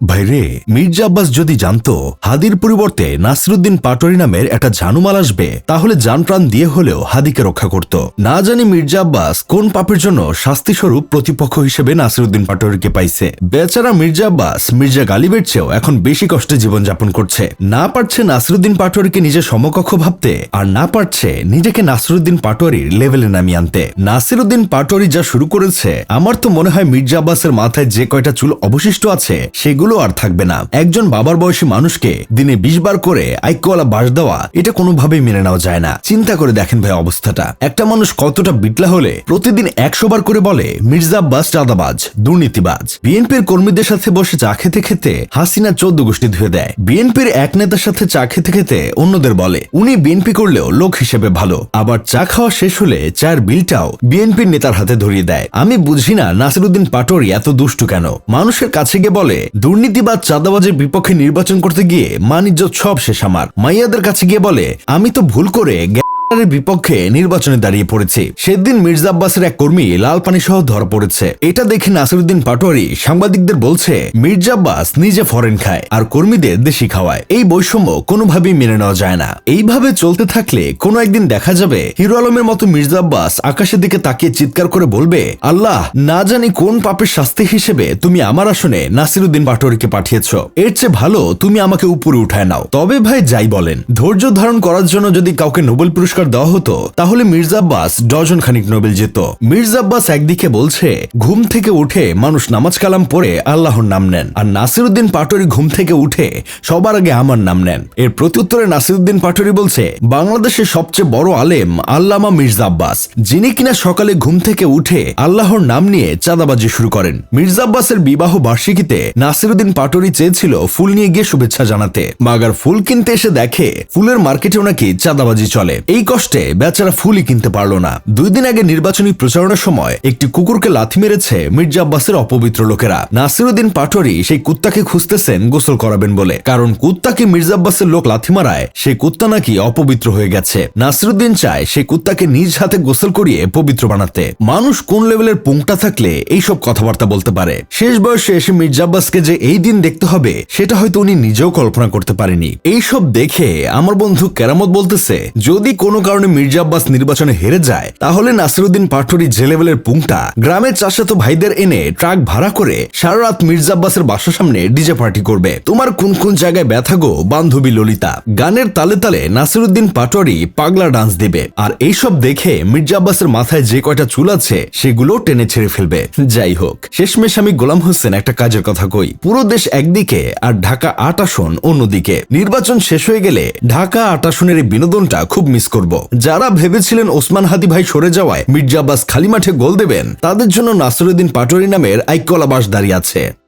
ভাইরে মির্জা আব্বাস যদি জানতো, হাদির পরিবর্তে নাসিরুদ্দিন পাটোয়ারি নামের একটা জানুমাল আসবে, তাহলে জান প্রাণ দিয়ে হলেও হাদিকে রক্ষা করত। না জানি মির্জা আব্বাস কোন পাপের জন্য শাস্তি স্বরূপ প্রতিপক্ষ হিসেবে নাসিরুদ্দিন পাটোয়ারিকে পাইছে। বেচারা মির্জা আব্বাস, মির্জা গালিবের চেয়েও এখন বেশি কষ্টে জীবনযাপন করছে। না পারছে নাসিরুদ্দিন পাটোয়ারিকে নিজের সমকক্ষ ভাবতে, আর না পারছে নিজেকে নাসিরুদ্দিন পাটোয়ারির লেভেলে নামিয়ে আনতে। নাসিরুদ্দিন পাটোয়ারি যা শুরু করেছে, আমার তো মনে হয় মির্জা আব্বাসের মাথায় যে কয়টা চুল অবশিষ্ট আছে, সেগুলো আর থাকবে না। একজন বাবার বয়সী মানুষকে দিনে বিশ বার করে আইকওয়ালা বাস দেওয়া, এটা কোনোভাবেই মেনে নেওয়া যায় না। চিন্তা করে দেখেন ভাই অবস্থাটা। একটা মানুষ কতটা বিটলা হলে প্রতিদিন একশো বার করে বলে, মির্জা আব্বাস চাঁদাবাজ, দুর্নীতিবাজ। বিএনপির কর্মীদের সাথে বসে চা খেতে খেতে হাসিনা চোদ্দ গোষ্ঠী ধুয়ে দেয়। বিএনপির এক নেতার সাথে চা খেতে খেতে অন্যদের বলে, উনি বিএনপি করলেও লোক হিসেবে ভালো। আবার চা খাওয়া শেষ হলে চায়ের বিলটাও বিএনপির নেতার হাতে ধরিয়ে দেয়। আমি বুঝি না নাসিরুদ্দিন পাটোয়ারি এত দুষ্টু কেন? মানুষের কাছে গিয়ে বলে দুর্নীতিবাদ চাঁদাবাজের বিপক্ষে নির্বাচন করতে গিয়ে মানিজ্য সব শেষ আমার। মাইয়াদের কাছে গিয়ে বলে, আমি তো ভুল করে বিপক্ষে নির্বাচনে দাঁড়িয়ে পড়েছি। সেদিন মির্জা আব্বাসের এক কর্মী লাল পানি সহ ধরা পড়েছে। এটা দেখে নাসিরুদ্দিন পাটোয়ারি সাংবাদিকদের বলছে, মির্জা আব্বাস নিজে ফরেন খায় আর কর্মীদের দেশি খাওয়ায়। এই বৈষম্য কোনোভাবেই মেনে নেওয়া যায় না। এইভাবে চলতে থাকলে কোনো একদিন দেখা যাবে, হিরো আলমের মতো মির্জা আব্বাস আকাশের দিকে তাকিয়ে চিৎকার করে বলবে, আল্লাহ, না জানি কোন পাপের শাস্তি হিসেবে তুমি আমার আসনে নাসিরুদ্দিন পাটোয়ারিকে পাঠিয়েছ। এর চেয়ে ভালো তুমি আমাকে উপরে উঠায় নাও। তবে ভাই যাই বলেন, ধৈর্য ধারণ করার জন্য যদি কাউকে নোবেল পুরস্কার দেওয়া হতো, তাহলে মির্জা আব্বাস ডজন খানিক নোবেল যেত মির্জা আব্বাস একদিকে বলছে, ঘুম থেকে উঠে মানুষ নামাজ কালাম পড়ে আল্লাহর নাম নেন। আর নাসিরুদ্দিন পাটোয়ারি ঘুম থেকে উঠে সবার আগে আমার নাম নেন। এর প্রত্যুত্তরে নাসিরুদ্দিন পাটোয়ারি বলছে, বাংলাদেশের সবচেয়ে বড় আলেম আল্লামা মির্জা আব্বাস, যিনি কিনা সকালে ঘুম থেকে উঠে আল্লাহর নাম নিয়ে চাঁদাবাজি শুরু করেন। মির্জা আব্বাসের বিবাহ বার্ষিকীতে নাসিরুদ্দিন পাটোয়ারি চেয়েছিল ফুল নিয়ে গিয়ে শুভেচ্ছা জানাতে। মাগার ফুল কিনতে এসে দেখে ফুলের মার্কেটেও নাকি চাঁদাবাজি চলে। এই কষ্টে বেচারা ফুলই কিনতে পারল না। দুই দিন আগে নির্বাচনী প্রচারণার সময় একটি কুকুরকে লাথি মেরেছে মির্জা আব্বাসের অপবিত্র লোকেরা। নাসিরুদ্দিন পাটোয়ারি সেই কুত্তাকে খুঁজতেছেন গোসল করাবেন বলে। কারণ কুত্তাকে মির্জা আব্বাসের লোক লাথি মারায় সেই কুত্তা নাকি অপবিত্র হয়ে গেছে। নাসিরুদ্দিন চায় সেই কুত্তাকে নিজ হাতে গোসল করিয়ে পবিত্র বানাতে। মানুষ কোন লেভেলের পুংটা থাকলে এইসব কথাবার্তা বলতে পারে। শেষ বয়সে এসে মির্জা আব্বাসকে যে এই দিন দেখতে হবে, সেটা হয়তো উনি নিজেও কল্পনা করতে পারেনি। এইসব দেখে আমার বন্ধু কেরামত বলতেছে, যদি কোনো কারণে মির্জা আব্বাস নির্বাচনে হেরে যায়, তাহলে নাসিরুদ্দিন পাটোয়ারি যে লেভেলের পুংটা। গ্রামের চাষাতো ভাইদের এনে ট্রাক ভাড়া করে সারা রাত মির্জা আব্বাসের বাসার সামনে ডিজে পার্টি করবে। তোমার কোন কোন জায়গায় ব্যথা গো, বান্ধবী ললিতা? গানের তালে তালে নাসিরুদ্দিন পাটোয়ারি পাগলা ডান্স দিবে। আর এইসব দেখে মির্জা আব্বাসের মাথায় যে কয়টা চুল আছে সেগুলো টেনে ছেড়ে ফেলবে। যাই হোক, শেষমেশ আমি গোলাম হোসেন একটা কাজের কথা কই। পুরো দেশ একদিকে আর ঢাকা আট আসন অন্যদিকে। নির্বাচন শেষ হয়ে গেলে ঢাকা আট আসনের এই বিনোদনটা খুব মিস করব। যারা ভেবেছিলেন ওসমান হাদি ভাই সরে যাওয়ায় মির্জা আব্বাস খালি মাঠে গোল দেবেন, তাদের জন্য নাসরুদ্দিন পাটোরি নামের আইকলাবাস দাঁড়িয়ে আছে।